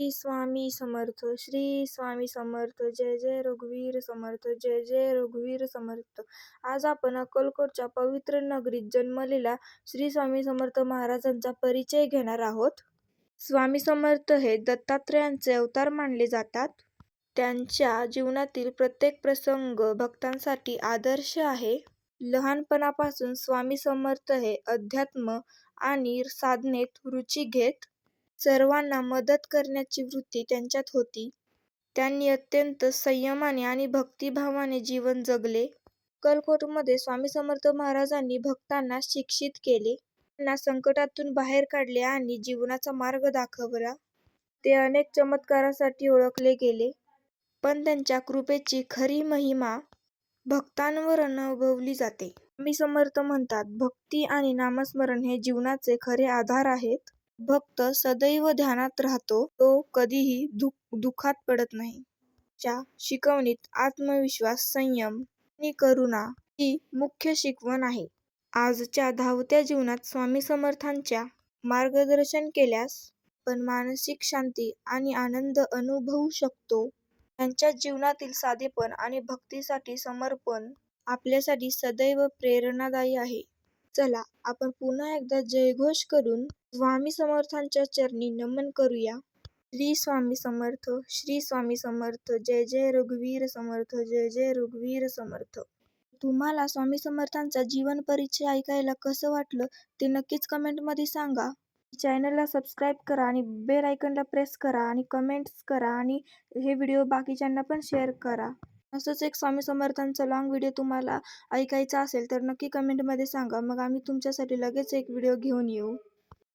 श्री स्वामी समर्थ श्री स्वामी समर्थ जय जय रघुवीर समर्थ जय जय रघुवीर समर्थ. आज आपण अक्कलकोटच्या पवित्र नगरीत जन्मलेल्या श्री स्वामी समर्थ महाराजांचा परिचय घेणार आहोत. स्वामी समर्थ हे दत्तात्रेयांचे अवतार मानले जातात. त्यांच्या जीवनातील प्रत्येक प्रसंग भक्तांसाठी आदर्श आहे. लहानपणापासून स्वामी समर्थ हे अध्यात्म आणि साधनेत रुची घेत सर्वांना मदत करण्याची वृत्ती त्यांच्यात होती. त्यांनी अत्यंत संयमाने आणि भक्तिभावाने जीवन जगले. अक्कलकोटमध्ये स्वामी समर्थ महाराजांनी भक्तांना शिक्षित केले. त्यांना संकटातून बाहेर काढले आणि जीवनाचा मार्ग दाखवला. ते अनेक चमत्कारासाठी ओळखले गेले. पण त्यांच्या कृपेची खरी महिमा भक्तांवर अनुभवली जाते. स्वामी समर्थ म्हणतात भक्ती आणि नामस्मरण हे जीवनाचे खरे आधार आहेत. भक्त सदैव ध्यानात राहतो तो कधीही दुःखात पडत नाही. च्या शिकवणीत आत्मविश्वास संयम आणि करुणा ही मुख्य शिकवण आहे. आजच्या धावत्या जीवनात स्वामी समर्थांच्या मार्गदर्शन केल्यास आपण मानसिक शांती आणि आनंद अनुभवू शकतो. त्यांच्या जीवनातील साधेपण आणि भक्तीसाठी समर्पण आपल्यासाठी सदैव प्रेरणादायी आहे. चला आपण पुन्हा एकदा जयघोष करून स्वामी समर्थांच्या चरणी नमन करूया. श्री स्वामी समर्थ श्री स्वामी समर्थ जय जय रघुवीर समर्थ जय जय रघुवीर समर्थ. तुम्हाला स्वामी समर्थांचा जीवन परिचय ऐकायला कसं वाटलं ते नक्कीच कमेंटमध्ये सांगा. चॅनलला सबस्क्राईब करा आणि बेल आयकनला प्रेस करा आणि कमेंट्स करा आणि हे व्हिडिओ बाकीच्यांना पण शेअर करा. असंच एक स्वामी समर्थांचा लाँग व्हिडिओ तुम्हाला ऐकायचा असेल तर नक्की कमेंटमध्ये सांगा. मग आम्ही तुमच्यासाठी लगेच एक व्हिडिओ घेऊन येऊ.